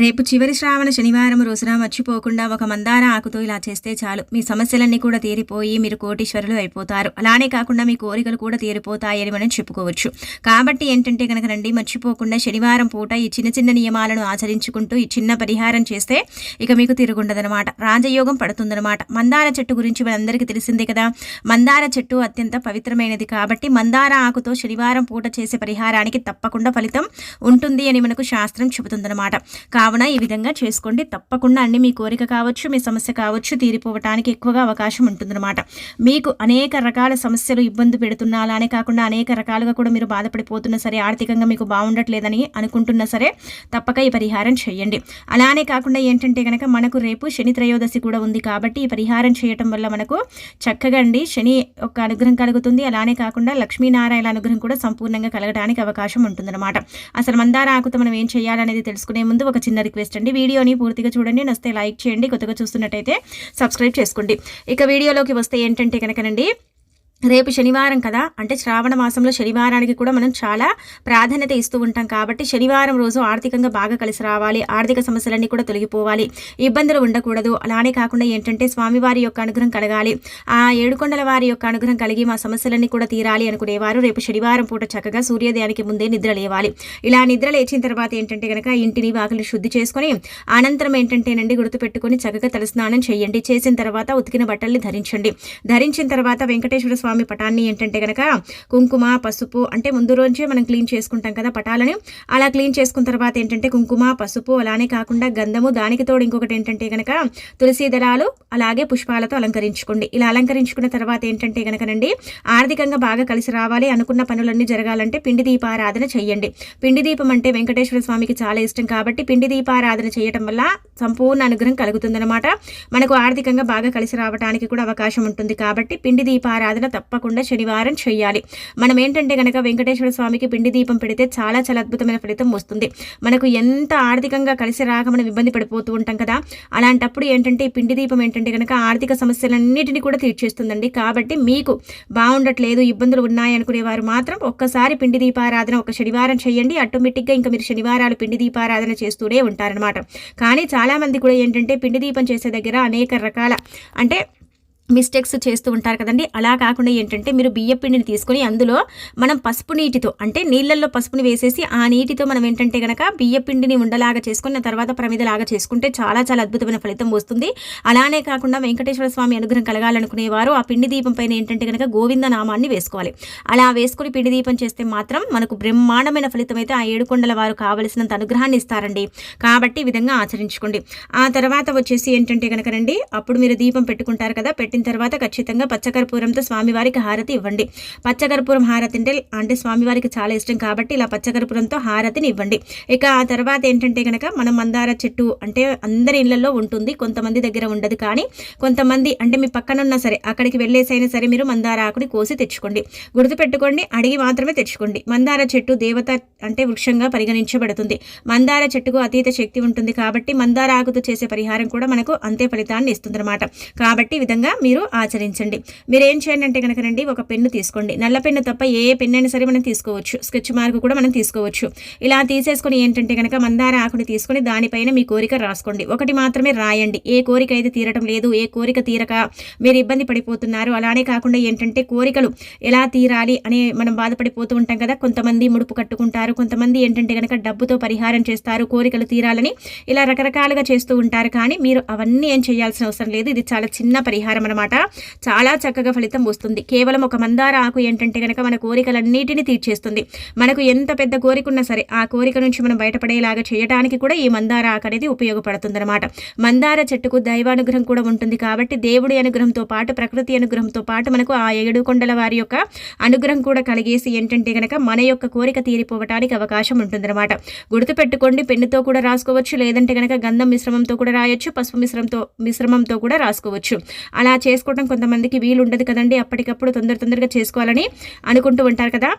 రేపు చివరి శ్రావణ శనివారం రోజున మర్చిపోకుండా ఒక మందార ఆకుతో ఇలా చేస్తే చాలు. మీ సమస్యలన్నీ కూడా తీరిపోయి మీరు కోటీశ్వరులు అయిపోతారు. అలానే కాకుండా మీ కోరికలు కూడా తీరిపోతాయని మనం చెప్పుకోవచ్చు. కాబట్టి ఏంటంటే కనుక రండి మర్చిపోకుండా శనివారం పూట ఈ చిన్న చిన్న నియమాలను ఆచరించుకుంటూ ఈ చిన్న పరిహారం చేస్తే ఇక మీకు తిరుగుండదనమాట. రాజయోగం పడుతుందనమాట. మందార చెట్టు గురించి మనందరికీ తెలిసిందే కదా. మందార చెట్టు అత్యంత పవిత్రమైనది కాబట్టి మందార ఆకుతో శనివారం పూట చేసే పరిహారానికి తప్పకుండా ఫలితం ఉంటుంది అని మనకు శాస్త్రం చెబుతుందనమాట. కావున ఈ విధంగా చేసుకోండి. తప్పకుండా అండి. మీ కోరిక కావచ్చు మీ సమస్య కావచ్చు తీరిపోవటానికి ఎక్కువగా అవకాశం ఉంటుందన్నమాట. మీకు అనేక రకాల సమస్యలు ఇబ్బంది పెడుతున్నా అలానే కాకుండా అనేక రకాలుగా కూడా మీరు బాధపడిపోతున్నా సరే ఆర్థికంగా మీకు బాగుండట్లేదని అనుకుంటున్నా సరే తప్పక ఈ పరిహారం చేయండి. అలానే కాకుండా ఏంటంటే కనుక మనకు రేపు శని త్రయోదశి కూడా ఉంది కాబట్టి ఈ పరిహారం చేయటం వల్ల మనకు చక్కగా అండి శని యొక్క అనుగ్రహం కలుగుతుంది. అలానే కాకుండా లక్ష్మీనారాయణ అనుగ్రహం కూడా సంపూర్ణంగా కలగడానికి అవకాశం ఉంటుందన్నమాట. అసలు మందార ఆకుతో మనం ఏం చేయాలనేది తెలుసుకునే ముందు ఒక చిన్న రిక్వెస్ట్ అండి. వీడియోని పూర్తిగా చూడండి. నస్తే లైక్ చేయండి. కొత్తగా చూస్తున్నట్టయితే సబ్స్క్రైబ్ చేసుకోండి. ఇక వీడియోలోకి వస్తే ఏంటంటే కనుకనండి రేపు శనివారం కదా? అంటే శ్రావణ మాసంలో శనివారానికి కూడా మనం చాలా ప్రాధాన్యత ఇస్తూ ఉంటాం కాబట్టి శనివారం రోజు ఆర్థికంగా బాగా కలిసి రావాలి ఆర్థిక సమస్యలన్నీ కూడా తొలగిపోవాలి ఇబ్బందులు ఉండకూడదు. అలానే కాకుండా ఏంటంటే స్వామివారి యొక్క అనుగ్రహం కలగాలి. ఆ ఏడుకొండల వారి యొక్క అనుగ్రహం కలిగి మా సమస్యలన్నీ కూడా తీరాలి అనుకునేవారు. రేపు శనివారం పూట చక్కగా సూర్యోదయానికి ముందే నిద్ర లేవాలి. ఇలా నిద్ర లేచిన తర్వాత ఏంటంటే కనుక ఇంటిని వాకిలి శుద్ధి చేసుకొని అనంతరం ఏంటంటేనండి గుర్తుపెట్టుకొని చక్కగా తలస్నానం చేయండి. చేసిన తర్వాత ఉతికిన బట్టల్ని ధరించండి. ధరించిన తర్వాత వెంకటేశ్వర స్వామి పటాన్ని ఏంటంటే కనుక కుంకుమ పసుపు అంటే ముందు రోజే మనం క్లీన్ చేసుకుంటాం కదా పటాలని. అలా క్లీన్ చేసుకున్న తర్వాత ఏంటంటే కుంకుమ పసుపు అలానే కాకుండా గంధము దానికి తోడు ఇంకొకటి ఏంటంటే కనుక తులసి దళాలు అలాగే పుష్పాలతో అలంకరించుకోండి. ఇలా అలంకరించుకున్న తర్వాత ఏంటంటే కనుకనండి ఆర్థికంగా బాగా కలిసి రావాలి అనుకున్న పనులన్నీ జరగాలంటే పిండి దీపారాధన చెయ్యండి. పిండి దీపం అంటే వెంకటేశ్వర స్వామికి చాలా ఇష్టం కాబట్టి పిండి దీపారాధన చేయటం వల్ల సంపూర్ణ అనుగ్రహం కలుగుతుందన్నమాట. మనకు ఆర్థికంగా బాగా కలిసి రావడానికి కూడా అవకాశం ఉంటుంది కాబట్టి పిండి దీపారాధన తప్పకుండా శనివారం చేయాలి. మనం ఏంటంటే కనుక వెంకటేశ్వర స్వామికి పిండి దీపం పెడితే చాలా చాలా అద్భుతమైన ఫలితం వస్తుంది. మనకు ఎంత ఆర్థికంగా కలిసి రాక మనం ఇబ్బంది పడిపోతూ ఉంటాం కదా అలాంటప్పుడు ఏంటంటే ఈ పిండి దీపం ఏంటంటే కనుక ఆర్థిక సమస్యలన్నిటిని కూడా తీర్చేస్తుందండి. కాబట్టి మీకు బాగుండట్లేదు ఇబ్బందులు ఉన్నాయనుకునేవారు మాత్రం ఒక్కసారి పిండి దీపారాధన ఒక శనివారం చేయండి. ఆటోమేటిక్గా ఇంకా మీరు శనివారాలు పిండి దీపారాధన చేస్తూనే ఉంటారనమాట కానీ చాలామంది కూడా ఏంటంటే పిండి దీపం చేసే దగ్గర అనేక రకాల అంటే మిస్టేక్స్ చేస్తూ ఉంటారు కదండి. అలా కాకుండా ఏంటంటే మీరు బియ్య పిండిని తీసుకొని అందులో మనం పసుపు నీటితో అంటే నీళ్ళల్లో పసుపుని వేసేసి ఆ నీటితో మనం ఏంటంటే కనుక బియ్య పిండిని ఉండలాగా చేసుకుని తర్వాత ప్రమిదలాగా చేసుకుంటే చాలా చాలా అద్భుతమైన ఫలితం వస్తుంది. అలానే కాకుండా వెంకటేశ్వర స్వామి అనుగ్రహం కలగాలనుకునేవారు ఆ పిండి దీపం పైన ఏంటంటే కనుక గోవింద నామాన్ని వేసుకోవాలి. అలా వేసుకుని పిండి దీపం చేస్తే మాత్రం మనకు బ్రహ్మాండమైన ఫలితం అయితే ఆ ఏడుకొండల వారు కావలసినంత అనుగ్రహాన్ని ఇస్తారండి. కాబట్టి ఈ విధంగా ఆచరించుకోండి. ఆ తర్వాత వచ్చేసి ఏంటంటే కనుక రండి అప్పుడు మీరు దీపం పెట్టుకుంటారు కదా పెట్టి పెట్టిన తర్వాత ఖచ్చితంగా పచ్చకర్పూరంతో స్వామివారికి హారతి ఇవ్వండి. పచ్చకర్పూరం హారతి అంటే అంటే స్వామివారికి చాలా ఇష్టం కాబట్టి ఇలా పచ్చకర్పూరంతో హారతిని ఇవ్వండి. ఇక ఆ తర్వాత ఏంటంటే కనుక మనం మందార చెట్టు అంటే అందరి ఇళ్ళలో ఉంటుంది కొంతమంది దగ్గర ఉండదు కానీ కొంతమంది అంటే మీ పక్కనున్నా సరే అక్కడికి వెళ్ళేసైనా సరే మీరు మందార ఆకుని కోసి తెచ్చుకోండి. గుర్తుపెట్టుకోండి అడిగి మాత్రమే తెచ్చుకోండి. మందార చెట్టు దేవత అంటే వృక్షంగా పరిగణించబడుతుంది. మందార చెట్టుకు అతీత శక్తి ఉంటుంది కాబట్టి మందార ఆకుతో చేసే పరిహారం కూడా మనకు అంతే ఫలితాన్ని ఇస్తుంది కాబట్టి ఈ విధంగా మీరు ఆచరించండి. మీరు ఏం చేయండి అంటే కనుక రండి ఒక పెన్ను తీసుకోండి. నల్ల పెన్ను తప్ప ఏ పెన్ను అయినా సరే మనం తీసుకోవచ్చు. స్కెచ్ మార్క్ కూడా మనం తీసుకోవచ్చు. ఇలా తీసేసుకొని ఏంటంటే కనుక మందార ఆకుని తీసుకొని దానిపైన మీ కోరిక రాసుకోండి. ఒకటి మాత్రమే రాయండి. ఏ కోరిక అయితే తీరటం లేదు ఏ కోరిక తీరక మీరు ఇబ్బంది పడిపోతున్నారు. అలానే కాకుండా ఏంటంటే కోరికలు ఎలా తీరాలి అని మనం బాధపడిపోతూ ఉంటాం కదా. కొంతమంది ముడుపు కట్టుకుంటారు. కొంతమంది ఏంటంటే కనుక డబ్బుతో పరిహారం చేస్తారు కోరికలు తీరాలని ఇలా రకరకాలుగా చేస్తూ ఉంటారు. కానీ మీరు అవన్నీ ఏం చేయాల్సిన అవసరం లేదు. ఇది చాలా చిన్న పరిహారం అనమాట చాలా చక్కగా ఫలితం వస్తుంది. కేవలం ఒక మందార ఆకు ఏంటంటే కనుక మన కోరికలన్నిటిని తీర్చేస్తుంది. మనకు ఎంత పెద్ద కోరిక ఉన్నా సరే ఆ కోరిక నుంచి మనం బయటపడేలాగా చేయడానికి కూడా ఈ మందార ఆకు అనేది ఉపయోగపడుతుందన్నమాట. మందార చెట్టుకు దైవానుగ్రహం కూడా ఉంటుంది కాబట్టి దేవుడి అనుగ్రహంతో పాటు ప్రకృతి అనుగ్రహంతో పాటు మనకు ఆ ఏడు కొండల వారి యొక్క అనుగ్రహం కూడా కలిగేసి ఏంటంటే కనుక మన యొక్క కోరిక తీరిపోవటానికి అవకాశం ఉంటుందన్నమాట. గుర్తుపెట్టుకోండి పెన్నుతో కూడా రాసుకోవచ్చు. లేదంటే కనుక గంధం మిశ్రమంతో కూడా రాయొచ్చు పసుపు మిశ్రమంతో మిశ్రమంతో కూడా రాసుకోవచ్చు. అలా చేసుకోవడం కొంతమందికి వీలు ఉండదు కదండి. అప్పటికప్పుడు తొందర తొందరగా చేసుకోవాలని అనుకుంటూ ఉంటారు కదా.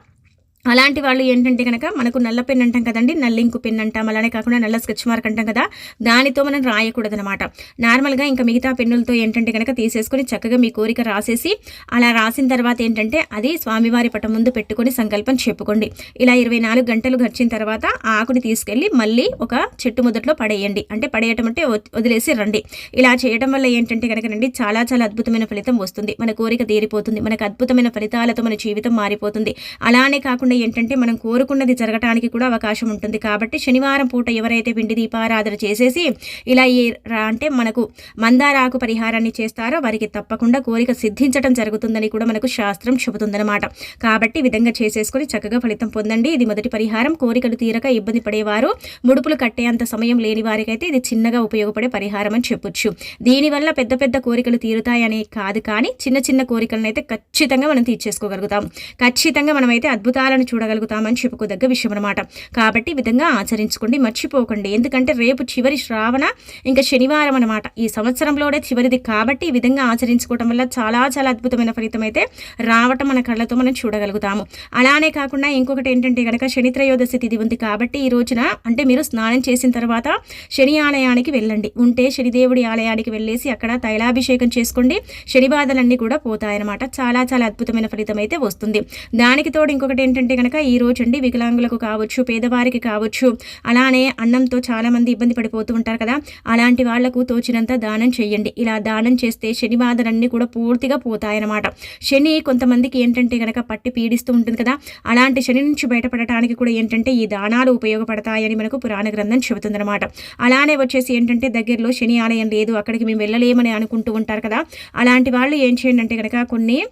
అలాంటి వాళ్ళు ఏంటంటే కనుక మనకు నల్ల పెన్ అంటాం కదండి నల్లింకు పెన్ అంటాం అలానే కాకుండా నల్ల స్కెచ్ మార్క్ అంటాం కదా దానితో మనం రాయకూడదనమాట నార్మల్గా ఇంకా మిగతా పెన్నులతో ఏంటంటే కనుక తీసేసుకొని చక్కగా మీ కోరిక రాసేసి అలా రాసిన తర్వాత ఏంటంటే అది స్వామివారి పటం ముందు పెట్టుకొని సంకల్పం చెప్పుకోండి. ఇలా ఇరవై నాలుగు గంటలు గడిచిన తర్వాత ఆ ఆకుని తీసుకెళ్ళి మళ్ళీ ఒక చెట్టు మొదట్లో పడేయండి. అంటే పడేయటం అంటే వదిలేసి రండి. ఇలా చేయడం వల్ల ఏంటంటే కనుకనండి చాలా చాలా అద్భుతమైన ఫలితం వస్తుంది. మన కోరిక తీరిపోతుంది. మనకు అద్భుతమైన ఫలితాలతో మన జీవితం మారిపోతుంది. అలానే కాకుండా ఏంటంటే మనం కోరుకున్నది జరగటానికి కూడా అవకాశం ఉంటుంది. కాబట్టి శనివారం పూట ఎవరైతే పిండి దీపారాధన చేసేసి ఇలా ఏ అంటే మనకు మందారాకు పరిహారాన్ని చేస్తారో వారికి తప్పకుండా కోరిక సిద్ధించడం జరుగుతుందని కూడా మనకు శాస్త్రం చెబుతుందన్నమాట. కాబట్టి విధంగా చేసేసుకొని చక్కగా ఫలితం పొందండి. ఇది మొదటి పరిహారం. కోరికలు తీరక ఇబ్బంది పడేవారు. ముడుపులు కట్టేంత సమయం లేని వారికైతే ఇది చిన్నగా ఉపయోగపడే పరిహారం అని చెప్పొచ్చు. దీనివల్ల పెద్ద పెద్ద కోరికలు తీరుతాయనే కాదు కానీ చిన్న చిన్న కోరికలను అయితే ఖచ్చితంగా మనం తీర్చేసుకోగలుగుతాం. ఖచ్చితంగా మనమైతే అద్భుతాలను చూడగలుగుతామని చెప్పుకోదగ్గ విషయం అనమాట కాబట్టి విధంగా ఆచరించుకోండి మర్చిపోకండి. ఎందుకంటే రేపు చివరి శ్రావణ ఇంకా శనివారం అనమాట ఈ సంవత్సరంలోనే చివరిది కాబట్టి ఈ విధంగా ఆచరించుకోవడం వల్ల చాలా చాలా అద్భుతమైన ఫలితం అయితే రావటం మన కళ్ళతో మనం చూడగలుగుతాము. అలానే కాకుండా ఇంకొకటి ఏంటంటే కనుక శనిత్రయోదశి తిథి ఉంది కాబట్టి ఈ రోజున అంటే మీరు స్నానం చేసిన తర్వాత శని ఆలయానికి వెళ్ళండి. ఉంటే శనిదేవుడి ఆలయానికి వెళ్ళేసి అక్కడ తైలాభిషేకం చేసుకోండి. శని బాధలన్నీ కూడా పోతాయన్నమాట. చాలా చాలా అద్భుతమైన ఫలితం అయితే వస్తుంది. దానికి తోడు ఇంకొకటి ఏంటంటే కనుక ఈ రోజు అండి వికలాంగులకు కావచ్చు పేదవారికి కావచ్చు అలానే అన్నంతో చాలామంది ఇబ్బంది పడిపోతూ ఉంటారు కదా. అలాంటి వాళ్ళకు తోచినంత దానం చేయండి. ఇలా దానం చేస్తే శని బాధలన్నీ కూడా పూర్తిగా పోతాయన్నమాట. శని కొంతమందికి ఏంటంటే కనుక పట్టి పీడిస్తూ ఉంటుంది కదా. అలాంటి శని నుంచి బయటపడటానికి కూడా ఏంటంటే ఈ దానాలు ఉపయోగపడతాయని మనకు పురాణ గ్రంథం చెబుతుందన్నమాట. అలానే వచ్చేసి ఏంటంటే దగ్గరలో శని ఆలయం లేదు అక్కడికి మేము వెళ్ళలేమని అనుకుంటూ ఉంటారు కదా. అలాంటి వాళ్ళు ఏం చేయండి అంటే కనుక కొన్ని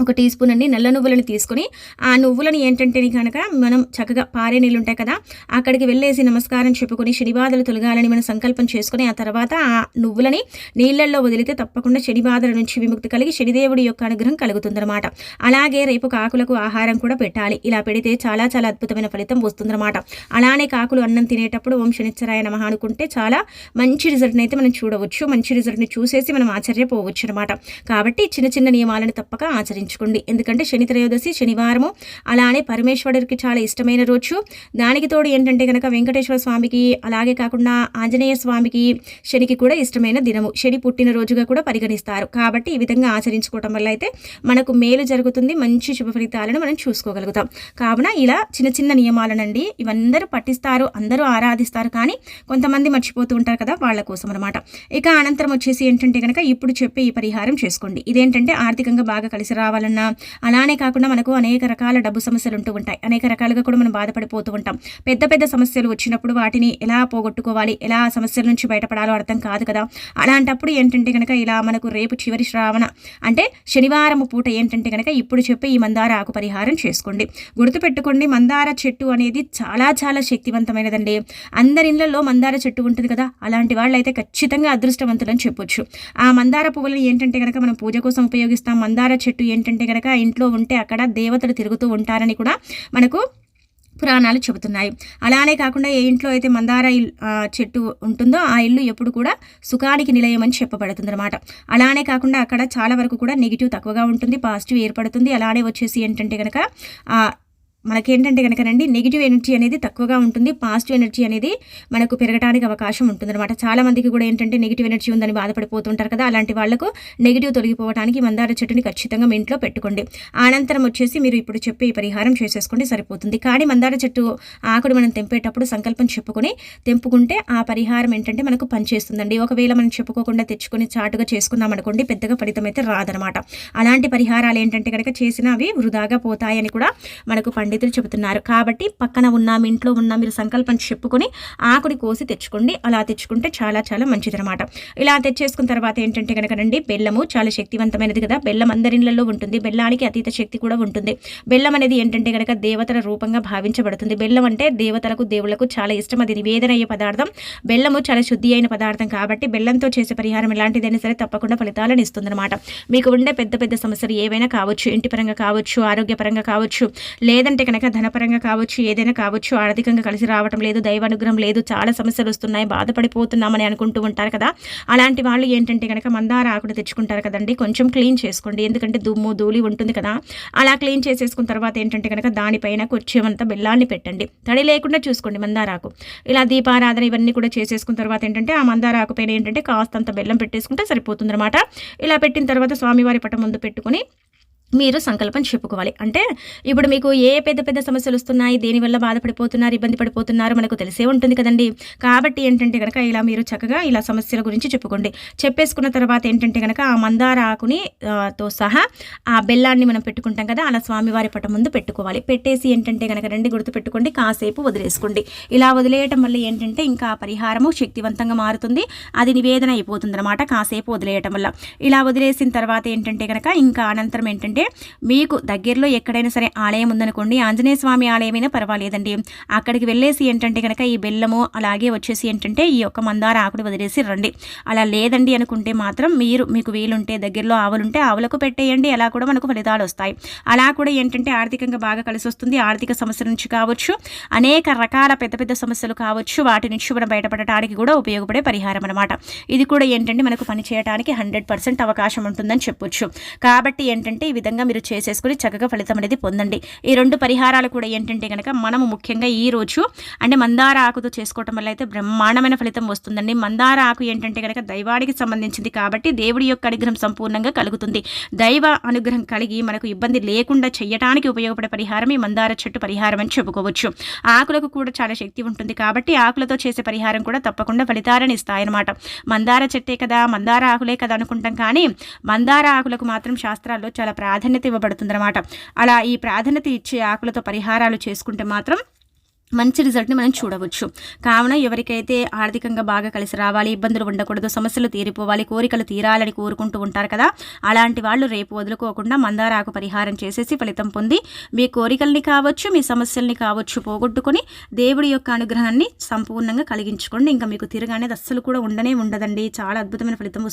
ఒక టీ స్పూన్ అన్ని నల్ల నువ్వులను తీసుకొని ఆ నువ్వులను ఏంటంటే కనుక మనం చక్కగా పారే నీళ్ళు ఉంటాయి కదా అక్కడికి వెళ్ళేసి నమస్కారం చెప్పుకొని శనిబాధలు తొలగాలని మనం సంకల్పం చేసుకొని ఆ తర్వాత ఆ నువ్వులని నీళ్ళల్లో వదిలితే తప్పకుండా శనిబాధల నుంచి విముక్తి కలిగి శనిదేవుడి యొక్క అనుగ్రహం కలుగుతుందన్నమాట. అలాగే రేపు కాకులకు ఆహారం కూడా పెట్టాలి. ఇలా పెడితే చాలా చాలా అద్భుతమైన ఫలితం వస్తుందన్నమాట. అలానే కాకులు అన్నం తినేటప్పుడు ఓం శనిచ్చరాయ నమ అనుకుంటే చాలా మంచి రిజల్ట్ని అయితే మనం చూడవచ్చు. మంచి రిజల్ట్ని చూసేసి మనం ఆశ్చర్యపోవచ్చు అనమాట కాబట్టి చిన్న చిన్న నియమాలను తప్పక ఆచరించి ఆచరించుకోండి. ఎందుకంటే శని త్రయోదశి శనివారము అలానే పరమేశ్వరుడికి చాలా ఇష్టమైన రోజు. దానికి తోడు ఏంటంటే కనుక వెంకటేశ్వర స్వామికి అలాగే కాకుండా ఆంజనేయ స్వామికి శనికి కూడా ఇష్టమైన దినము. శని పుట్టిన రోజుగా కూడా పరిగణిస్తారు. కాబట్టి ఈ విధంగా ఆచరించుకోవటం వల్ల అయితే మనకు మేలు జరుగుతుంది. మంచి శుభ ఫలితాలను మనం చూసుకోగలుగుతాం. కావున ఇలా చిన్న చిన్న నియమాలనండి ఇవందరూ పట్టిస్తారు అందరూ ఆరాధిస్తారు. కానీ కొంతమంది మర్చిపోతూ ఉంటారు కదా వాళ్ళ కోసం అనమాట ఇక అనంతరం వచ్చేసి ఏంటంటే కనుక ఇప్పుడు చెప్పే ఈ పరిహారం చేసుకోండి. ఇదేంటంటే ఆర్థికంగా బాగా కలిసి రావాలి. కావాలన్నా. అలానే కాకుండా మనకు అనేక రకాల డబ్బు సమస్యలు ఉంటూ ఉంటాయి. అనేక రకాలుగా కూడా మనం బాధపడిపోతూ ఉంటాం. పెద్ద పెద్ద సమస్యలు వచ్చినప్పుడు వాటిని ఎలా పోగొట్టుకోవాలి? ఎలా సమస్యల నుంచి బయటపడాలో అర్థం కాదు కదా? అలాంటప్పుడు ఏంటంటే కనుక ఇలా మనకు రేపు చివరి శ్రావణ అంటే శనివారం పూట ఏంటంటే కనుక ఇప్పుడు చెప్పే ఈ మందార ఆకు పరిహారం చేసుకోండి. గుర్తుపెట్టుకోండి మందార చెట్టు అనేది చాలా చాలా శక్తివంతమైనదండి. అందరి ఇళ్ళలో మందార చెట్టు ఉంటుంది కదా? అలాంటి వాళ్ళు అయితే ఖచ్చితంగా అదృష్టవంతులని చెప్పొచ్చు. ఆ మందార పువ్వులు ఏంటంటే కనుక మనం పూజ కోసం ఉపయోగిస్తాం. మందార చెట్టు ఏంటంటే కనుక ఇంట్లో ఉంటే అక్కడ దేవతలు తిరుగుతూ ఉంటారని కూడా మనకు పురాణాలు చెబుతున్నాయి. అలానే కాకుండా ఏ ఇంట్లో అయితే మందార చెట్టు ఉంటుందో ఆ ఇల్లు ఎప్పుడు కూడా సుఖానికి నిలయం అని చెప్పబడుతుంది అనమాట అలానే కాకుండా అక్కడ చాలా వరకు కూడా నెగిటివ్ తక్కువగా ఉంటుంది పాజిటివ్ ఏర్పడుతుంది. అలానే వచ్చేసి ఏంటంటే కనుక మనకేంటంటే కనుకనండి నెగిటివ్ ఎనర్జీ అనేది తక్కువగా ఉంటుంది పాజిటివ్ ఎనర్జీ అనేది మనకు పెరగడానికి అవకాశం ఉంటుందన్నమాట. చాలా మందికి కూడా ఏంటంటే నెగిటివ్ ఎనర్జీ ఉందని బాధపడిపోతుంటారు కదా అలాంటి వాళ్ళకు నెగిటివ్ తొలగిపోవడానికి మందార చెట్టుని ఖచ్చితంగా మీ ఇంట్లో పెట్టుకోండి. అనంతరం వచ్చేసి మీరు ఇప్పుడు చెప్పే ఈ పరిహారం చేసేసుకోండి సరిపోతుంది. కానీ మందార చెట్టు ఆకుడు మనం తెంపేటప్పుడు సంకల్పం చెప్పుకొని తెంపుకుంటే ఆ పరిహారం ఏంటంటే మనకు పనిచేస్తుందండి. ఒకవేళ మనం చెప్పుకోకుండా తెచ్చుకొని చాటుగా చేసుకున్నాం అనుకోండి పెద్దగా ఫలితం అయితే రాదనమాట అలాంటి పరిహారాలు ఏంటంటే కనుక చేసిన అవి వృధాగా పోతాయని కూడా మనకు పండి పండితులు చెబుతున్నారు. కాబట్టి పక్కన ఉన్న మీ ఇంట్లో ఉన్న మీరు సంకల్పం చెప్పుకొని ఆకుని కోసి తెచ్చుకోండి. అలా తెచ్చుకుంటే చాలా చాలా మంచిదనమాట ఇలా తెచ్చేసుకున్న తర్వాత ఏంటంటే కనుక రండి బెల్లము చాలా శక్తివంతమైనది కదా. బెల్లం అందరిళ్ళలో ఉంటుంది. బెల్లానికి అతీత శక్తి కూడా ఉంటుంది. బెల్లం అనేది ఏంటంటే కనుక దేవతల రూపంగా భావించబడుతుంది. బెల్లం అంటే దేవతలకు దేవుళ్ళకు చాలా ఇష్టం. అది నివేదన అయ్యే పదార్థం. బెల్లము చాలా శుద్ధి అయిన పదార్థం కాబట్టి బెల్లంతో చేసే పరిహారం ఎలాంటిదైనా సరే తప్పకుండా ఫలితాలను ఇస్తుందన్నమాట. మీకు ఉండే పెద్ద పెద్ద సమస్యలు ఏవైనా కావచ్చు. ఇంటి పరంగా కావచ్చు ఆరోగ్యపరంగా కావచ్చు లేదంటే కనుక ధనపరంగా కావచ్చు ఏదైనా కావచ్చు ఆర్థికంగా కలిసి రావటం లేదు దైవానుగ్రహం లేదు చాలా సమస్యలు వస్తున్నాయి బాధపడిపోతున్నామని అనుకుంటూ ఉంటారు కదా. అలాంటి వాళ్ళు ఏంటంటే కనుక మందార ఆకుడు తెచ్చుకుంటారు కదండి కొంచెం క్లీన్ చేసుకోండి ఎందుకంటే దుమ్ము ధూళి ఉంటుంది కదా. అలా క్లీన్ చేసేసుకున్న తర్వాత ఏంటంటే కనుక దానిపైన కొంచెమంత బెల్లాన్ని పెట్టండి. తడి లేకుండా చూసుకోండి మందారాకు ఇలా దీపారాధన ఇవన్నీ కూడా చేసేసుకున్న తర్వాత ఏంటంటే ఆ మందారాకు పైన ఏంటంటే కాస్తంత బెల్లం పెట్టేసుకుంటే సరిపోతుంది ఇలా పెట్టిన తర్వాత స్వామివారి పటం ముందు పెట్టుకుని మీరు సంకల్పం చెప్పుకోవాలి. అంటే ఇప్పుడు మీకు ఏ పెద్ద పెద్ద సమస్యలు వస్తున్నాయి దేనివల్ల బాధపడిపోతున్నారు ఇబ్బంది పడిపోతున్నారు మనకు తెలిసే ఉంటుంది కదండి. కాబట్టి ఏంటంటే కనుక ఇలా మీరు చక్కగా ఇలా సమస్యల గురించి చెప్పుకోండి. చెప్పేసుకున్న తర్వాత ఏంటంటే కనుక ఆ మందార ఆకుని తో సహా ఆ బెల్లాన్ని మనం పెట్టుకుంటాం కదా అలా స్వామివారి పట ముందు పెట్టుకోవాలి. పెట్టేసి ఏంటంటే కనుక రెండు గుర్తు పెట్టుకోండి కాసేపు వదిలేసుకోండి. ఇలా వదిలేయటం వల్ల ఏంటంటే ఇంకా పరిహారము శక్తివంతంగా మారుతుంది అది నివేదన అయిపోతుంది అనమాట కాసేపు వదిలేయటం వల్ల. ఇలా వదిలేసిన తర్వాత ఏంటంటే కనుక ఇంకా అనంతరం ఏంటంటే మీకు దగ్గరలో ఎక్కడైనా సరే ఆలయం ఉందనుకోండి ఆంజనేయ స్వామి ఆలయమైనా పర్వాలేదండి. అక్కడికి వెళ్ళేసి ఏంటంటే కనుక ఈ బెల్లము అలాగే వచ్చేసి ఏంటంటే ఈ యొక్క మందార ఆకుడు వదిలేసి రండి. అలా లేదండి అనుకుంటే మాత్రం మీరు మీకు వీలుంటే దగ్గరలో ఆవులుంటే ఆవులకు పెట్టేయండి అలా కూడా మనకు ఫలితాలు వస్తాయి. అలా కూడా ఏంటంటే ఆర్థికంగా బాగా కలిసి వస్తుంది ఆర్థిక సమస్యల నుంచి కావచ్చు అనేక రకాల పెద్ద పెద్ద సమస్యలు కావచ్చు వాటి నుంచి మనం బయటపడటానికి కూడా ఉపయోగపడే పరిహారం అనమాట ఇది కూడా ఏంటంటే మనకు పని చేయడానికి హండ్రెడ్ పర్సెంట్ అవకాశం ఉంటుందని చెప్పొచ్చు. కాబట్టి ఏంటంటే ఈ విధంగా మీరు చేసేసుకుని చక్కగా ఫలితం అనేది పొందండి. ఈ రెండు పరిహారాలు కూడా ఏంటంటే కనుక మనము ముఖ్యంగా ఈ రోజు అంటే మందార ఆకుతో చేసుకోవటం వల్ల అయితే బ్రహ్మాండమైన ఫలితం వస్తుందండి. మందార ఆకు ఏంటంటే కనుక దైవానికి సంబంధించింది కాబట్టి దేవుడి యొక్క అనుగ్రహం సంపూర్ణంగా కలుగుతుంది. దైవ అనుగ్రహం కలిగి మనకు ఇబ్బంది లేకుండా చేయటానికి ఉపయోగపడే పరిహారం ఈ మందార చెట్టు పరిహారం అని చెప్పుకోవచ్చు. ఆకులకు కూడా చాలా శక్తి ఉంటుంది కాబట్టి ఆకులతో చేసే పరిహారం కూడా తప్పకుండా ఫలితాలను ఇస్తాయన్నమాట. మందార చెట్టే కదా మందార ఆకులే కదా అనుకుంటాం కానీ మందార ఆకులకు మాత్రం శాస్త్రాల్లో చాలా ప్రా ప్రాధాన్యత ఇవ్వబడుతుందన్నమాట. అలా ఈ ప్రాధాన్యత ఇచ్చే ఆకులతో పరిహారాలు చేసుకుంటే మాత్రం మంచి రిజల్ట్ని మనం చూడవచ్చు. కావున ఎవరికైతే ఆర్థికంగా బాగా కలిసి రావాలి ఇబ్బందులు ఉండకూడదు సమస్యలు తీరిపోవాలి కోరికలు తీరాలని కోరుకుంటూ ఉంటారు కదా అలాంటి వాళ్ళు రేపు వదులుకోకుండా మందారాకు పరిహారం చేసేసి ఫలితం పొంది మీ కోరికల్ని కావచ్చు మీ సమస్యల్ని కావచ్చు పోగొట్టుకొని దేవుడి యొక్క అనుగ్రహాన్ని సంపూర్ణంగా కలిగించుకోండి. ఇంకా మీకు తిరగనేది అస్సలు కూడా ఉండనే ఉండదండి. చాలా అద్భుతమైన ఫలితం వస్తుంది.